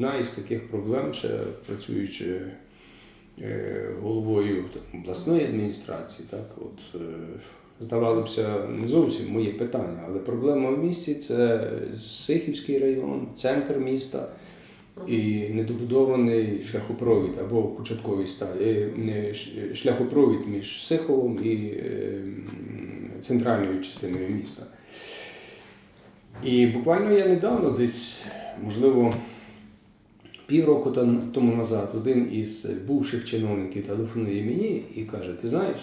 одна із таких проблем, ще працюючи е, головою обласної адміністрації, так, от, е, здавалося б, не зовсім моє питання, але проблема в місті це Сихівський район, центр міста і недобудований шляхопровід або в початковій стадії шляхопровід між Сиховом і е, центральною частиною міста. І буквально я недавно, десь, можливо, півроку тому назад, один із бувших чиновників телефонує мені і каже: Ти знаєш,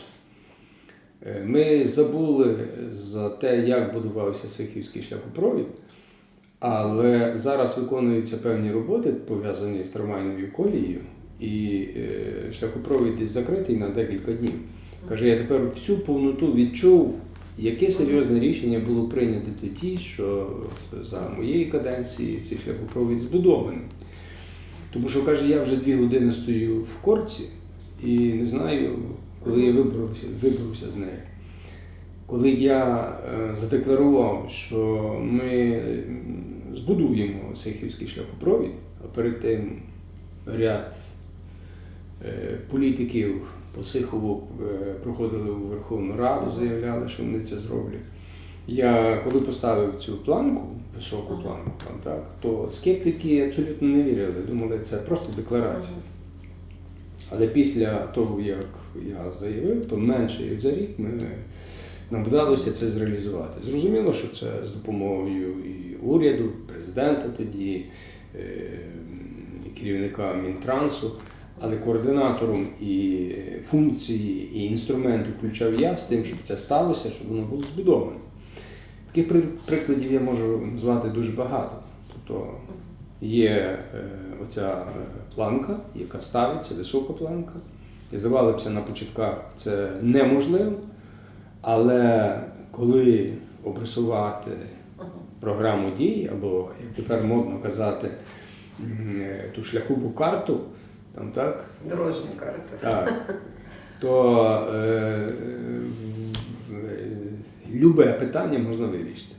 е, ми забули за те, як будувався Сихівський шляхопровід, але зараз виконуються певні роботи, пов'язані з трамвайною колією, і е, шляхопровід закритий на декілька днів. Каже, я тепер всю повноту відчув, яке серйозне рішення було прийнято тоді, що за моєї каденції цей шляхопровід збудований. Тому що каже, я вже дві години стою в корці і не знаю, коли я вибрався, вибрався з неї. Коли я е, задекларував, що ми збудуємо Сихівський шляхопровід, а перед тим ряд е, політиків по Сихову е, проходили у Верховну Раду, заявляли, що вони це зроблять. Я коли поставив цю планку, високу планку, там, так, то скептики абсолютно не вірили, думали, це просто декларація. Але після того, як я заявив, то менше як за рік ми, нам вдалося це зреалізувати. Зрозуміло, що це з допомогою і уряду, президента тоді, е, і керівника Мінтрансу, але координатором і функції, і інструменти включав я з тим, щоб це сталося, щоб воно було збудовано. Таких прикладів я можу назвати дуже багато. Тобто є е, оця е, планка, яка ставиться, висока планка. І здавалося на початках це неможливо, але коли обрисувати програму дій, або, як тепер модно казати, е, ту шляхову карту, там так, Дорожня карта. так, то е, любе питання можна вирішити.